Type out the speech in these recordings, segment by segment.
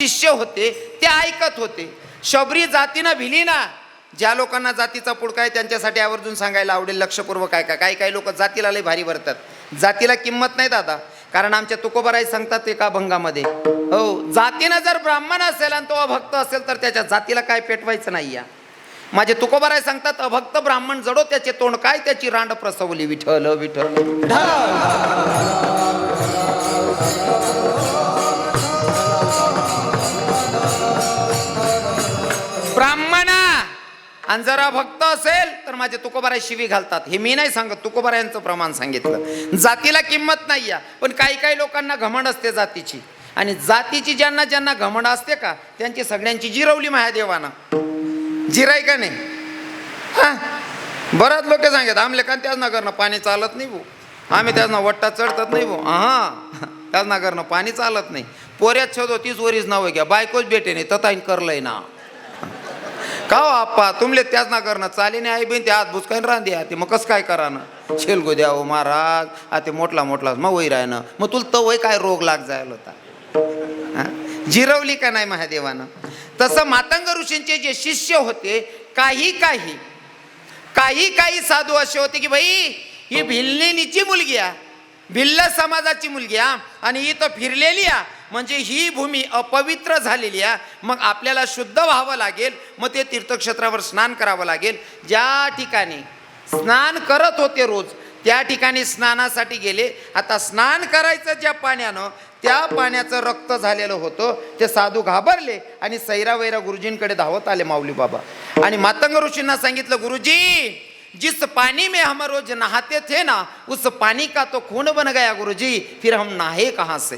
शिष्य होते ते ऐकत होते. शबरी जातीनं भिली ना ज्या लोकांना जातीचा पुडका आहे त्यांच्यासाठी आवर्जून सांगायला आवडेल लक्षपूर्वक काय काय काही काही लोक जातीला लय भारी भरतात. जातीला किंमत नाही दादा. कारण आमच्या तुकोबराई सांगतात एका भंगामध्ये हो जातीनं जर ब्राह्मण असेल आणि तो अभक्त असेल तर त्याच्या जातीला काय पेटवायचं नाही या माझे तुकोबराय सांगतात अभक्त ब्राह्मण जडो त्याचे तोंड काय त्याची रांड प्रसवली विठल विठल आणि जरा भक्त असेल तर माझे तुकोबाराय शिवी घालतात. हे मी नाही सांगत तुकोबारायांचं प्रमाण सांगितलं. जातीला किंमत नाही या पण काही काही लोकांना घमंड असते जातीची. आणि जातीची ज्यांना ज्यांना घमंड असते का त्यांची सगळ्यांची जिरवली महादेवानं. जिराय का नाही? हा? बराच लोक सांगत आमले का त्याच नगरनं पाणी चालत नाही भाऊ आम्ही त्याच वट्टा चढतात नाही भाऊ हां त्याच नगरनं पाणी चालत नाही. पोऱ्यात शोधो तीच वरीच नाव घ्या. बायकोच भेटे नाही तताईन करलंय ना. का हो आप्पा? तुमले त्याच ना करणं चाली नाही आई बहीण ते हात बुचकाईन रांधी ते मग कसं काय करा ना शेलगो द्या हो महाराज. आ ते मोठला मोठला मग वय राहणं ना मग तुला तवय काय रोग लाग जायला होता? जिरवली का नाही महादेवानं? तसं मातंग ऋषींचे जे शिष्य होते काही काही काही काही साधू असे होते की भाई ही भिल्लेनीची मुलगी आहे भिल्ल समाजाची मुलगी आहे आणि ही तर फिरलेली आहे म्हणजे ही भूमी अपवित्र झालेली आहे. मग आपल्याला शुद्ध व्हावं लागेल मग ते तीर्थक्षेत्रावर स्नान करावं लागेल. ज्या ठिकाणी स्नान करत होते रोज त्या ठिकाणी स्नानासाठी गेले. आता स्नान करायचं ज्या पाण्यानं त्या पाण्याचं रक्त झालेलं होतं. ते साधू घाबरले आणि सैरावैरा गुरुजींकडे धावत आले माऊली बाबा. आणि मातंग ऋषींना सांगितलं गुरुजी जिस पानी में हम रोज नहाते थे ना उस पानी का तो खून बन गया गुरुजी फिर हम नहाए कहाँ से?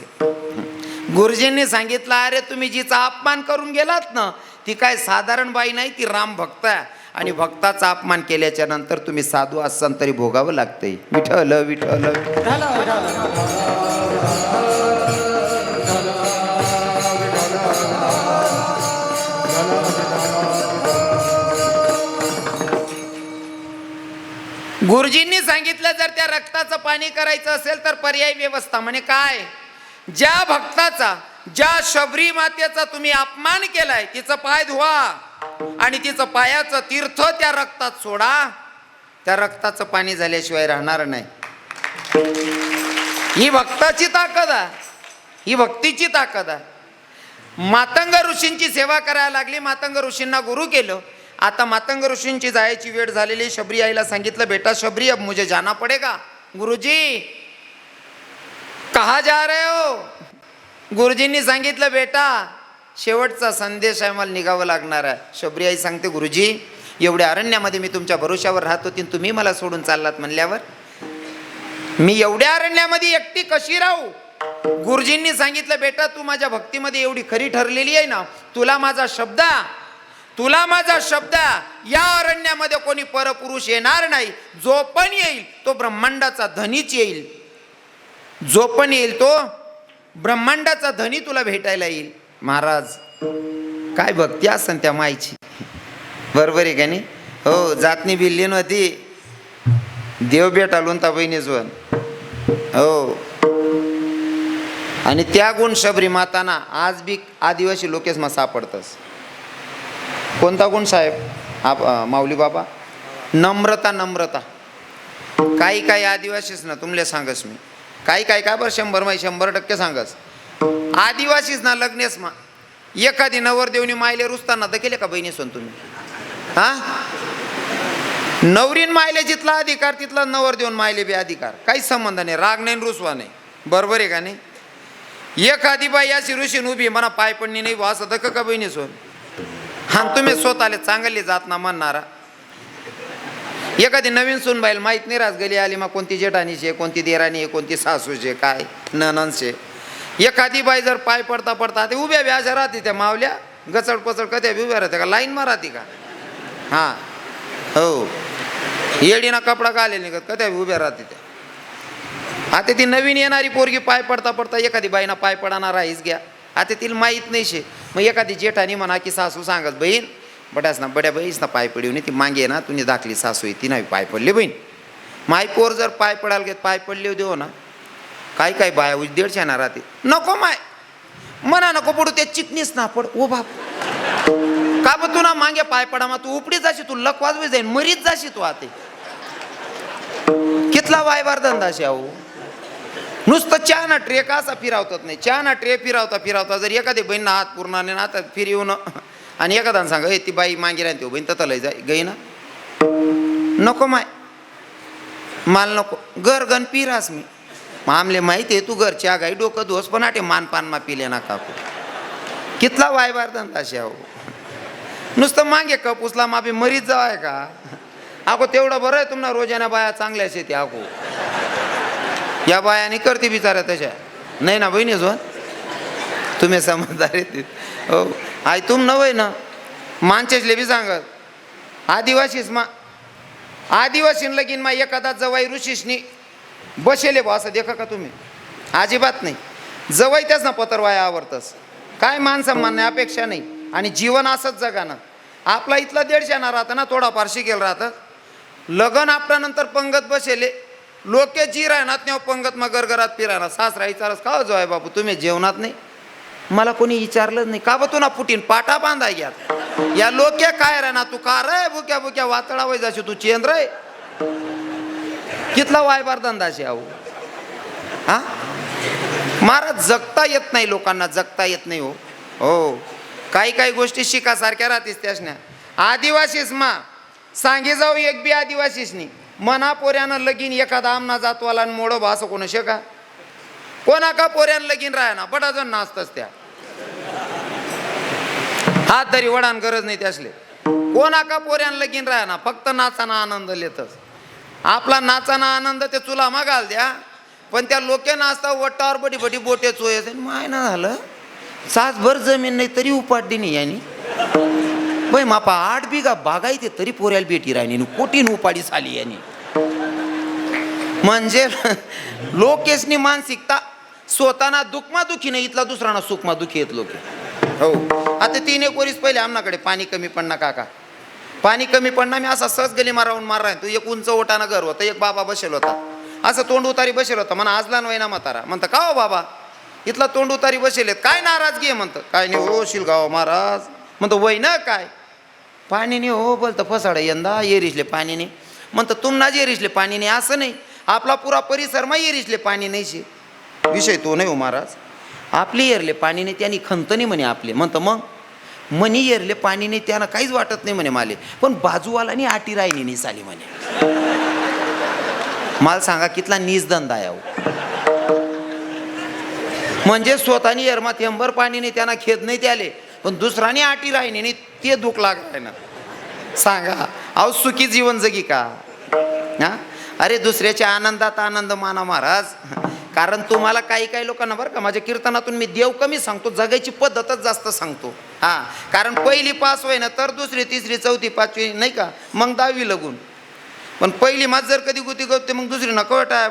गुरुजींनी सांगितलं अरे तुम्ही जिचा अपमान करून गेलात ना ती काय साधारण बाई नाही ती राम भक्त आहे. आणि भक्ताचा अपमान केल्याच्यानंतर तुम्ही साधू असाल तरी भोगावं लागतंय. विठल विठल गुरुजींनी सांगितलं जर त्या रक्ताचं पाणी करायचं असेल तर पर्यायी व्यवस्था. म्हणे काय? ज्या भक्ताचा ज्या शबरी मातेचा तुम्ही अपमान केलाय तिचं पाय धुवा. आणि तिचं पायाचं तीर्थ त्या रक्तात सोडा. त्या रक्ताचं पाणी झाल्याशिवाय राहणार नाही. ही भक्ताची ताकद आहे. ही भक्तीची ताकद आहे. मातंग ऋषींची सेवा करायला लागली. मातंग ऋषींना गुरु केलं. आता मातंग ऋषींची जायची वेळ झालेली. शबरी आईला सांगितलं बेटा शबरी अब मुझे जाना पडेगा. गुरुजी कहा जा रहे हो? गुरुजींनी सांगितलं बेटा शेवटचा संदेश आहे मला निघावं लागणार आहे. शबरी आई सांगते गुरुजी एवढ्या अरण्यामध्ये मी तुमच्या भरोशावर राहत होती तुम्ही मला सोडून चाललात म्हणल्यावर? मी एवढ्या अरण्यामध्ये एकटी कशी राहू? गुरुजींनी सांगितलं बेटा तू माझ्या भक्तीमध्ये एवढी खरी ठरलेली आहे ना तुला माझा शब्द तुला माझा शब्द या अरण्यामध्ये कोणी परपुरुष येणार नाही. जो पण येईल तो ब्रह्मांडाचा धनीच येईल. जो पण येईल तो ब्रह्मांडाचा धनी तुला भेटायला येईल. महाराज काय भक्ती असन त्या मायची बरोबर आहे का नाही? हो जातनी बिल्ली नव्हती. देव भेटालून ता बहिणीजवन हो. आणि त्या गुण शबरी माताना आज बी आदिवासी लोकेस मग सापडतस. कोणता गुण साहेब? आप माऊली बाबा? नम्रता नम्रता. काही काही आदिवासीच ना तुमले सांगस मी. काही काही का बरं? शंभर माही शंभर टक्के सांगस. आदिवासीच ना लग्नेस मा. एखादी नवरदेवनी मायले रुजताना तर केले का बहिणी सोन तुम्ही? हा? नवरीन मायले जिथला अधिकार तिथला नवर देऊन मायले बी अधिकार. काहीच संबंध नाही राग नाही रुसवा नाही. बरोबर आहे का नाही? एखादी बाई अशी ऋषीन उभी म्हणा पाय पडणी नाही वास दक का बहिणी सोन हा तुम्ही स्वतःला चांगली जात ना म्हणणारा. एखादी नवीन सून माहीत नाही रास गली आली मग कोणती जेठानीची आहे कोणती देराणी आहे कोणती सासूची काय? नननचे एखादी बाई जर पाय पडता पडता ते उभ्या बी राहते त्या मावल्या गचड पचड कधी उभ्या राहते का? लाईन मा राहते का? हां. हो. येडीना कपडा का आलेला निघत कधी उभ्या राहते त्या. आता ती नवीन येणारी पोरगी पाय पडता पडता एखादी बाईना पाय पडणार आहेच घ्या. आता तिला माहीत नाही शे मग एखादी जेठानी म्हणा की सासू सांगत बहीण बड्यास ना बड्या बाईस ना पाय पडीव ती मागे ना तुम्ही दाखली सासू आहे ती नाही पाय पडली बहीण. माय पोर जर पाय पडायला घेत पाय पडले देऊ हो ना काय काय बाया दीडशे ना राहते. नको माय मना नको पडू ते चिकनीस ना पड ओ बाप. का ब तू ना मागे पाय पडा मा तू उपडी जाशी तू लक वाजवी जाईन मरीच जाशी तू आते. कितला वायबार धंदा शे अहो. नुसतं चहा ना ट्रे का असा फिरावतात नाही चहा ना ट्रे फिरावता फिरावता जर एखादी बहीण ना हात आणि ना आता फिरवून आणि एखादा सांगा "ए, ती बाई मागे राहते बहीण तर लय जाय गई ना. नको माय माल नको घर गण पिरास मी. आमले माहिती आहे तू घरची चहा गाई डोकं धोस पण आटे मान पान मा पिले ना कापू कितला वायबार धंदा अहो. नुसतं मागे कप उचला माफी मरीच जावाय का? अगो तेवढं बरं आहे तुम्हाला रोजाना बाया चांगल्या शेती अगो. या बायाने करते बिचाऱ्या तशा. नाही ना बहिणी झोन तुम्ही समजदार येते हो. आय तुम नवय ना? मानचेसले बी सांगत आदिवासीच मा आदिवासीन लगीन मा एखादा जवाई ऋषीशनी बसेले भाऊ असं देखा का तुम्ही? अजिबात नाही. जवाई त्याच ना पतरवाया आवडतस. काय मान सन्मान नाही अपेक्षा नाही. आणि जीवन असंच जगानं. आपला इथला दीडशाना राहतं ना थोडाफार शिकेल राहतं. लगन आपल्यानंतर पंगत बसेले. लोके जी राहणार तेव्हा पंगत मग गरगरात फिरायला. सासरा विचारस का हो आहे बापू तुम्ही जेवणात नाही? मला कोणी विचारलंच नाही. का बा तू ना फुटीन पाटा बांधाय घ्या या लोक्या काय राहणार तू? का रे? बुक्या बुक्या वातळा वय जाशी तू चेंद्र आहे कितला वायबार धंदाशी आहो हा? महाराज जगता येत नाही लोकांना जगता येत नाही हो. हो. काही काही गोष्टी शिकासारख्या राहतीस त्यासन्या. आदिवासीस मा. सांगे जाऊ एक बी आदिवासीसनी मना पोऱ्यानं लगीन एखादा आमना जातवाला आणि मोडो बा कोण शेका कोणा का पोऱ्यानं लगीन राहना ना नाचतच त्या. हात तरी वडान गरज नाही त्यासले. कोणाका का लगीन राहा ना फक्त नाचाना आनंद लेतच. आपला नाचाना आनंद ते चुला मागाल द्या पण त्या लोके नाचता वटावर बडी बडी बोटे चोय माय ना झालं. सासभर जमीन नाही तरी उपाट नाही यांनी. बाई मापा आठ बिघा बागायते तरी पोऱ्याला बेटी राहिली कोटीन उपाडी झाली यांनी. म्हणजे लोकेशनी मानसिकता स्वतःना दुखमा दुखी नाही इथला दुसराना सुखमा दुखी येत लोक. हो. आता तीन एक वरीस पहिले आमनाकडे पाणी कमी पडना काका. पाणी कमी पडना मी असा सहज गली मारावून मारा तू एक उंच ओटाना घर होतं एक बाबा बसेल होता. असं तोंड उतारी बसेल होता. म्हणा आजला वयना म्हातारा. म्हणतं का हो बाबा? इथला तोंड उतारी बसेल काय नाराजगी आहे? म्हणतं. काय नाही हो शिलगाव महाराज. म्हणतो वय ना काय? पाणी नाही हो बोलतं फसाडा यंदा येरिसले पाणी नाही. म्हणतं जे येरिसले पाणी नाही. असं नाही. आपला पुरा परिसर मा येरिसले पाणी नाही शे विषय तो नाही हो महाराज. आपले येरले पाणीने त्याने त्यांनी खंत नाही म्हणे आपले. म्हणतं मग मनी येरले पाणीने त्यांना काहीच वाटत नाही म्हणे माले. पण बाजूवाला नाही आटी राहिली नाही साली म्हणे. मला सांगा कितला नीस धंदा आहे अहो. म्हणजे स्वतःनी एरमात थेंबर पाणी नाही त्यांना खेद नाही त्याले पण दुसराने आटी राहिली नाही ते दुख लागलाय ना. सांगा अहो सुखी जीवन जगी का? हा? अरे दुसऱ्याच्या आनंदात आनंद माना महाराज. कारण तुम्हाला काही काही लोकांना बरं का माझ्या कीर्तनातून मी देव कमी सांगतो जगायची पद्धतच जास्त सांगतो. हा कारण पहिली पास होय ना तर दुसरी तिसरी चौथी पाचवी नाही का? मग दहावी लगून. पण पहिली माझ जर कधी गुती गवते मग दुसरी नको वाटाय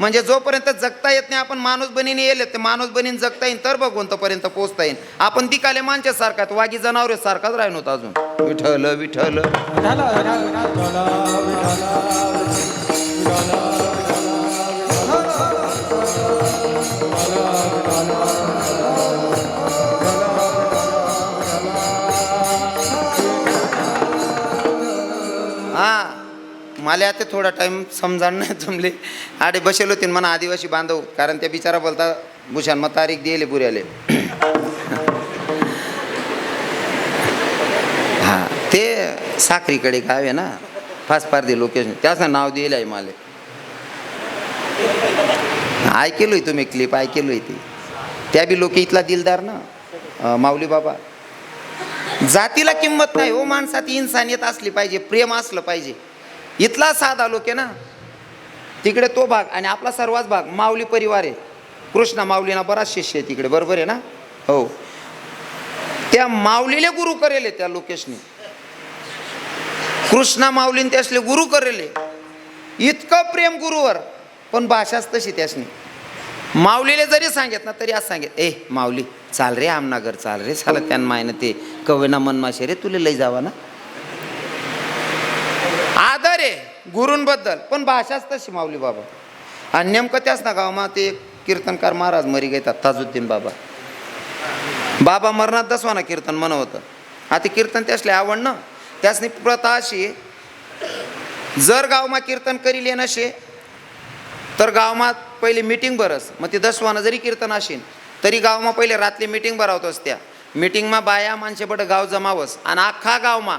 म्हणजे जोपर्यंत जगता येत नाही आपण माणूस बनीने येले ते माणूस बनीन जगता येईल तर भगवंतपर्यंत पोचता येईल आपण दिकाले माणच्या सारखात वागी जनावरे सारखाच राहिलो अजून. विठल विठल हा मला आता थोडा टाईम समजाण नाही जमले. आडे बसेल होते म्हणा आदिवासी बांधव कारण त्या बिचारा बोलता भूषण मग तारीख दिले पुऱ्याले. हा ते साखरीकडे गाव आहे ना फास फार दे लोकेशन त्याचं नाव दिलं आहे मला. ऐकेलोय तुम्ही क्लिप ऐकेलोय ती. त्या बी लोक इथला दिलदार ना माऊली बाबा. जातीला किंमत नाही हो माणसात इन्सानियत असली पाहिजे प्रेम असलं पाहिजे. इथला साधा लोक आहे ना? तिकडे तो भाग आणि आपला सर्वाच भाग माऊली परिवार आहे. कृष्णा माऊलीना बराच शिष्य आहे तिकडे बरोबर आहे ना? हो. त्या माऊलीले गुरु करेले त्या लोकेशने. कृष्णा माऊलीने त्यासले गुरु करेले. इतकं प्रेम गुरुवर पण भाषाच तशी त्यासनी. माऊलीले जरी सांगत ना तरी आज सांगेत ए माऊली चाल रे आमनागर चाल रे चाल त्यान मायनं ते कवेना मनमाशे रे तुले लई जावा ना? आदर आहे गुरूंबद्दल. पण भाषाच तशी मावली बाबा. आणि नेमकं त्याच ना गावामा ते कीर्तनकार महाराज मरी घेतात ताजुद्दीन बाबा. बाबा मरणात दसवाना कीर्तन म्हणवतं होतं. आता कीर्तन त्यासले ना. त्यासनी प्रथा अशी जर गावमा कीर्तन करील नशे तर गावमा पहिले मीटिंग भरस. मग ते दसवानं जरी कीर्तन असेल तरी गावमा पहिले रात्री मीटिंग भरावतोस त्या. मीटिंगमा बाया माणसे बडं गाव जमावस. आणि अख्खा गावमा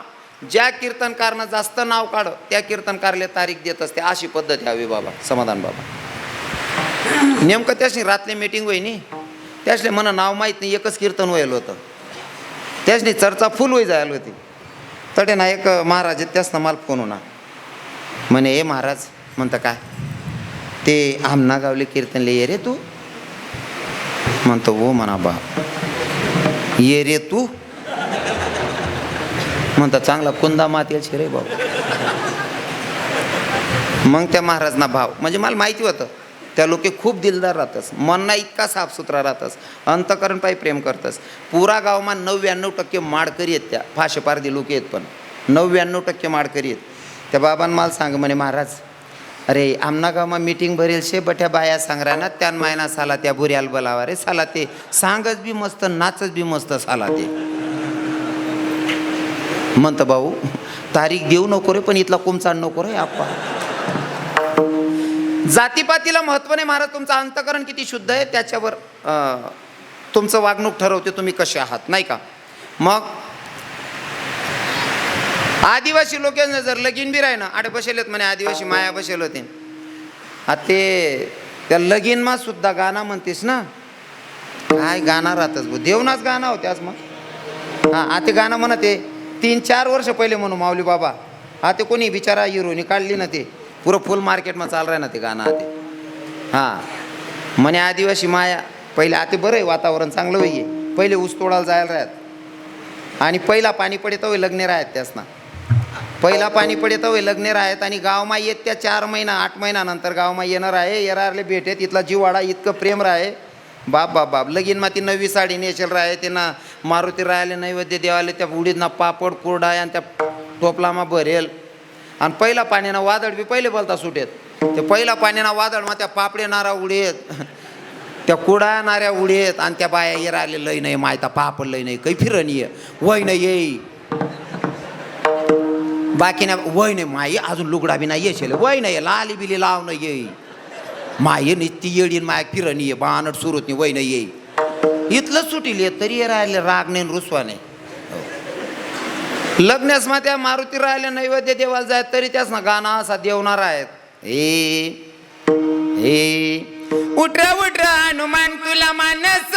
ज्या कीर्तनकारनं जास्त नाव काढ त्या कीर्तनकारले तारीख देत असते. अशी पद्धत यावी बाबा. समाधान बाबा. नेमकं त्याशी रात्री मीटिंग होईनी. त्यासले मला नाव माहीत नाही एकच कीर्तन व्हायला होतं. त्यासनी चर्चा फुल होई जायला होती. तडे ना एक महाराज त्यासनं मला फोन होणार. म्हणे हे महाराज म्हणतं काय? ते आमना गावले कीर्तनले ये रे तू? म्हणतो हो म्हणा बा ये रे तू? म्हणता चांगला कुंदा मात यायची रे भाऊ. मग त्या महाराजना भाव. म्हणजे मला माहिती होतं त्या लोके खूप दिलदार राहतस. मनना इतका साफसुथरा राहतस. अंतकरण पायी प्रेम करतस. पुरा गावमा नव्याण्णव टक्के माडकरी आहेत त्या. फाशेपारदी लोक आहेत पण. नव्याण्णव टक्के माडकरी आहेत. त्या बाबांना मला सांग म्हणे महाराज अरे आमना गावमा मीटिंग भरेल शे बठ्या बाया सांगरा ना त्यान मायना साला त्या बुऱ्याला बोलावा रे साला ते सांगच बी मस्त नाचच बी मस्त साला ते. म्हणतं भाऊ तारीख देऊ नको रे पण इथला कुमचाड नको रे आप्पा. जातीपातीला महत्त्व नाही महाराज तुमचं अंतकरण किती शुद्ध आहे त्याच्यावर तुमचं वागणूक ठरवते तुम्ही कसे आहात नाही का? मग आदिवासी लोकांना जर लगीन बी राही ना आडे बसेलेत म्हणे आदिवासी माया बसेल होते. आता ते त्या लगीनमा सुद्धा गाणं म्हणतेस ना? काय गाणं राहतच भाऊ देवनाच गाणं होते आज मग. हां आता गाणं म्हणते तीन चार वर्ष पहिले म्हणू माऊली बाबा. आता कोणी बिचारा हिरोनी काढली ना ते. पुरं फुल मार्केटमध्ये चाल आहे ना ते गाणं ते. हां. म्हणे आदिवासी माया पहिले आता बरं आहे वातावरण चांगलं होई. पहिले ऊस तोडायला जायला राहत. आणि पहिला पाणी पडे तवे लग्ने राहत त्यासना. पहिला पाणी पडे तवे लग्ने राहत आणि गावमा येत त्या चार महिना आठ महिन्यानंतर गावमा येणार आहे येणारले भेटेत. इथला जीवाडा इतकं प्रेम राहे बाप बाप बाप. लगीन मा ती नवी साडी नेसेल ते ना मारुती राहिले नैवेद्य देवाले त्या उडीदना पापड कुरडा आणि त्या टोपलामा भरेल. आणि पहिला पाण्यानं वादळ बी पहिले बोलता सुटेत. ते पहिला पाण्यानं वादळ मग त्या पापडे नारा उडेत. त्या कुडा नाऱ्या उडेत. आणि त्या बाया ये राहिले लय नाही मायता पापड लय नाही काही फिरण ये. वय नाही येई. बाकी नाही वय नाही माई अजून लुगडा बी नाही येशेल. वय नाही लाली बिली लावणं येई. माये ती येडीन माया फिरण ये बाणट सुरत नाही वय येई. इथलं सुटील ये तरी हे राहिले राग नाही रुसवा नाही. हो. लग्नास मा त्या मारुती राहिले नैवेद्य देवाला जाय तरी त्यास ना गाणं असा देवणार आहेत. हे हे उठरा उठरा हनुमान तुला मानस.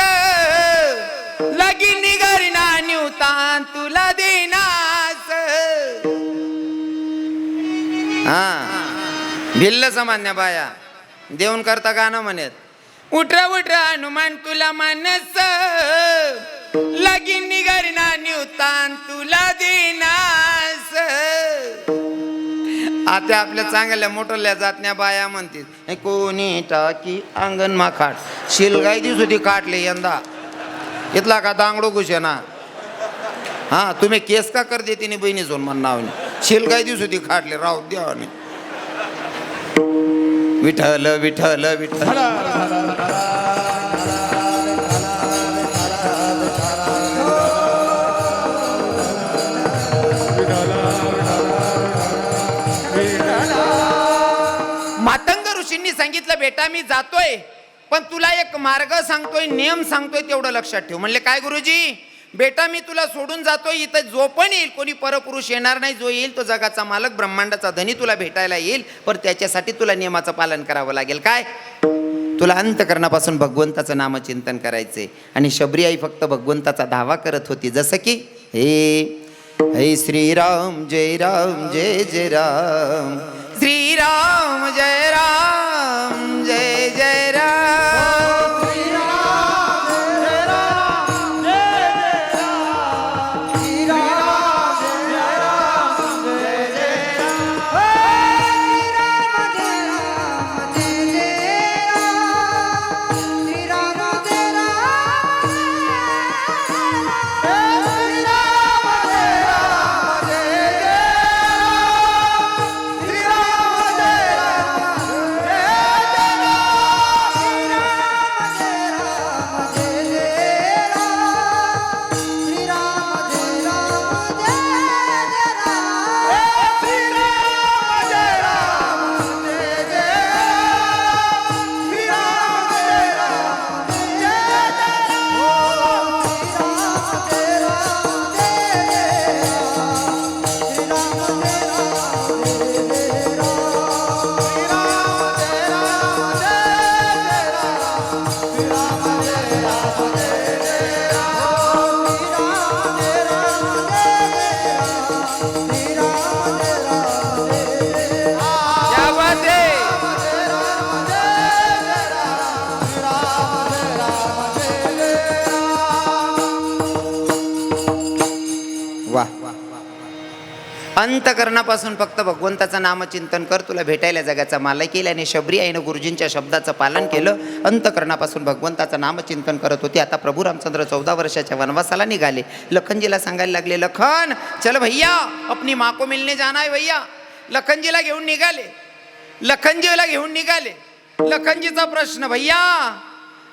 लगी निघारी ना निवतान तुला देनास. हा. भिल्ल सामान्य बाया. देऊन करता गाणं म्हणत. उठरा उठरा हनुमान तुला मानस. लगीन निघारी ना निवतान तुला देनास. आता आपल्या चांगल्या मोठल्या जातण्या बाया म्हणतील कोणी टाकी अंगण मा खाट. शिलगाई दिसू ती काटले यंदा. इथला का दांगडो घुशे ना? हा तुम्ही केस का कर देते बहिणी सोन म्हण नावने. शिलगाई दिसू ती खाटले राहू द्या विठ्ठल विठ्ठल विठ्ठल. मातंग ऋषींनी सांगितलं बेटा मी जातोय पण तुला एक मार्ग सांगतोय नियम सांगतोय तेवढं लक्षात ठेव. म्हणले काय गुरुजी? बेटा मी तुला सोडून जातोय इथं जो पण येईल कोणी परपुरुष येणार नाही जो येईल तो जगाचा मालक ब्रह्मांडाचा धनी तुला भेटायला येईल पण त्याच्यासाठी तुला नियमाचं पालन करावं लागेल. काय? तुला अंतकरणापासून भगवंताचं नामचिंतन करायचे आणि शबरी आई फक्त भगवंताचा धावा करत होती. जसं की हे हे श्रीराम जय राम जय जय राम. श्रीराम जय राम. अंतकरणापासून फक्त भगवंताचं नामचिंतन कर तुला भेटायला जगाचा मालक केल्याने आणि शबरी आईनं गुरुजींच्या शब्दाचं पालन केलं अंतकरणापासून भगवंताचं नामचिंतन करत होती. आता प्रभू रामचंद्र चौदा वर्षाच्या वनवासाला निघाले. लखनजीला सांगायला लागले लखन चल भैया अपनी माँ को मिलने जाना है भैया. लखनजीला घेऊन निघाले. लखनजीला घेऊन निघाले. लखनजीचा प्रश्न भैया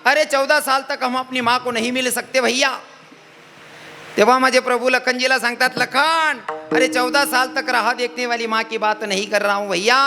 अरे चौदह साल तक हम अपनी माँ को नहीं मिल सकते भैया. तेव्हा माझे प्रभू लखनजीला सांगतात लखन अरे चौदा साल तक राहा देखने वाली माँ की बात नहीं कर रहा हूँ भैया.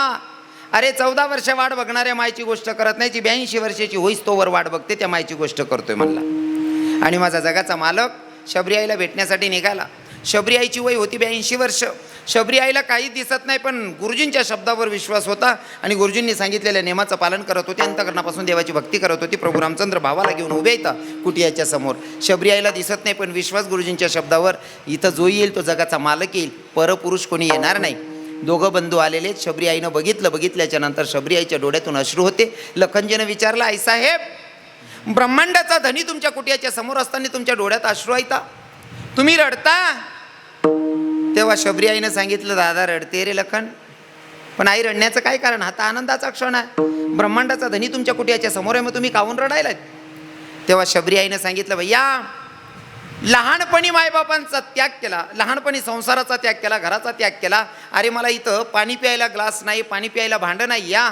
अरे चौदा वर्ष वाट बघणाऱ्या मायची गोष्ट करत नाही जी ब्याऐंशी वर्षाची होईस तोवर वाट बघते त्या मायची गोष्ट करतोय म्हणला. आणि माझा जगाचा मालक शबरी आईला भेटण्यासाठी निघाला. शबरी आईची वय होती ब्याऐंशी वर्ष. शबरी आईला काहीच दिसत नाही पण गुरुजींच्या शब्दावर विश्वास होता आणि गुरुजींनी सांगितलेल्या नियमाचं पालन करत होती. अंतकरणापासून देवाची भक्ती करत होती. प्रभू रामचंद्र भावाला घेऊन उभे येतात कुटियाच्या समोर. शबरी आईला दिसत नाही पण विश्वास गुरुजींच्या शब्दावर इथं जो येईल तो जगाचा मालक येईल. परपुरुष कोणी येणार नाही. दोघं बंधू आलेले शबरी आईनं बघितलं बघितल्याच्या नंतर शबरी आईच्या डोळ्यातून अश्रू होते. लखनजीनं विचारलं आई साहेब ब्रह्मांडाचा धनी तुमच्या कुटियाच्या समोर असताना तुमच्या डोळ्यात अश्रू येता तुम्ही रडता? तेव्हा शबरी आईनं सांगितलं दादा रडते रे लखन पण आई रडण्याचं काय कारण? हा तर आनंदाचा क्षण आहे. ब्रह्मांडाचा धनी तुमच्या कुटियाच्या समोर आहे मग तुम्ही काहून रडायलात? तेव्हा शबरी आईनं सांगितलं भैया लहानपणी मायबापांचा त्याग केला लहानपणी संसाराचा त्याग केला घराचा त्याग केला. अरे मला इथं पाणी प्यायला ग्लास नाही पाणी प्यायला भांडं नाही या.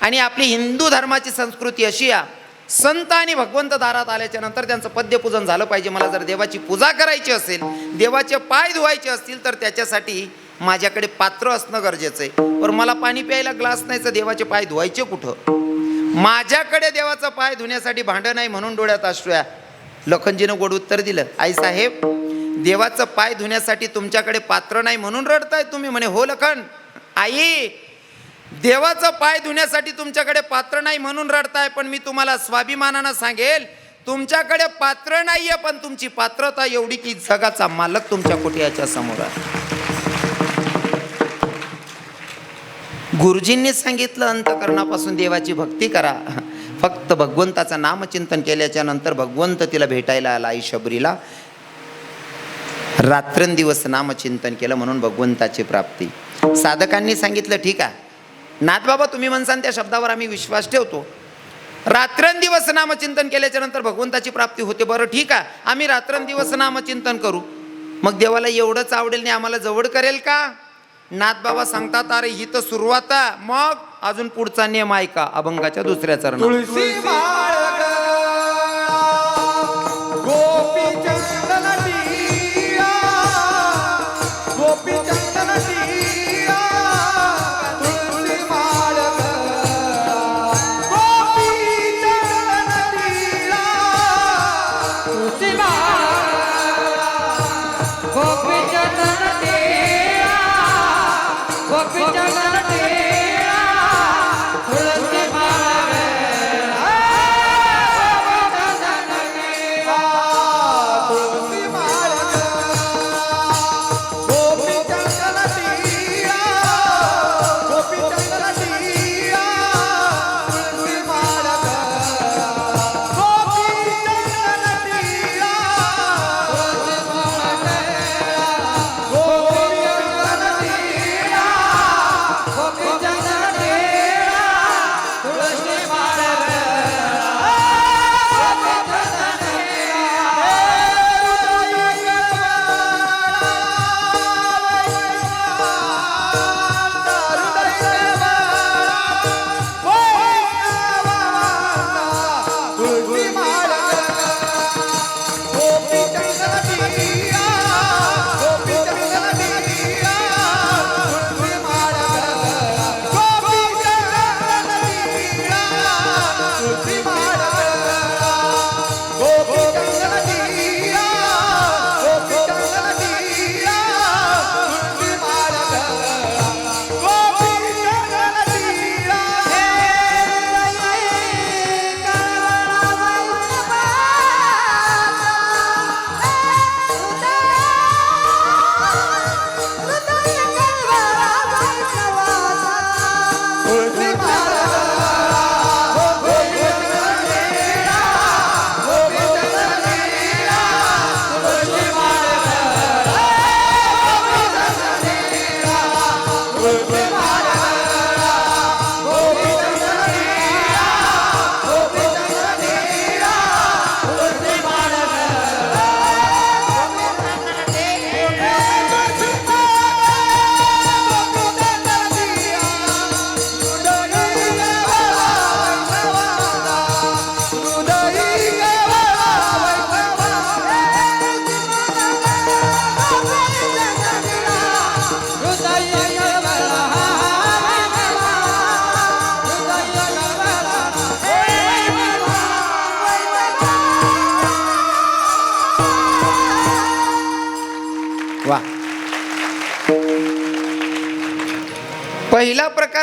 आणि आपली हिंदू धर्माची संस्कृती अशी या संत आणि भगवंत दारात आल्याच्यानंतर त्यांचं पद्यपूजन झालं पाहिजे. मला जर देवाची पूजा करायची असेल देवाचे पाय धुवायचे असतील तर त्याच्यासाठी माझ्याकडे पात्र असणं गरजेचं आहे. पण मला पाणी प्यायला ग्लास नाही तर देवाचे पाय धुवायचे कुठं? माझ्याकडे देवाचा पाय धुण्यासाठी भांडं नाही म्हणून डोळ्यात अश्रूया लखनजीनं गोड उत्तर दिलं. आई साहेब देवाचं पाय धुण्यासाठी तुमच्याकडे पात्र नाही म्हणून रडताय तुम्ही. म्हणे हो लखन आई देवाचं पाय धुण्यासाठी तुमच्याकडे पात्र नाही म्हणून रडताय पण मी तुम्हाला स्वाभिमानानं सांगेल तुमच्याकडे पात्र नाहीये पण तुमची पात्रता एवढी की जगाचा मालक तुमच्या कुटियाच्या समोर आहे. गुरुजींनी सांगितलं अंतकरणापासून देवाची भक्ती करा. फक्त भगवंताचं नामचिंतन केल्याच्यानंतर भगवंत तिला भेटायला आला आई शबरीला रात्रंदिवस नामचिंतन केलं म्हणून भगवंताची प्राप्ती. साधकांनी सांगितलं ठीक आहे नाथबाबा तुम्ही म्हणसान त्या शब्दावर आम्ही विश्वास ठेवतो. रात्रंदिवस नामचिंतन केल्याच्यानंतर भगवंताची प्राप्ती होते. बरं ठीक आहे. आम्ही रात्रंदिवस नामचिंतन करू. मग देवाला एवढंच आवडेल नाही आम्हाला जवळ करेल का? नाथबाबा सांगतात अरे ही तर सुरुवात आहे. मग अजून पुढचा नियम ऐका अभंगाच्या दुसऱ्या चरणात. পিটানা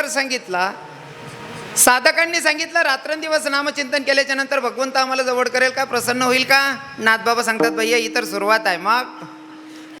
प्रकार सांगितला साधकांनी सांगितलं रात्रंदिवस नामचिंतन केल्याच्यानंतर भगवंत आम्हाला जवळ करेल का? प्रसन्न होईल का? नाथबाबा सांगतात भैया ही तर सुरुवात आहे. मग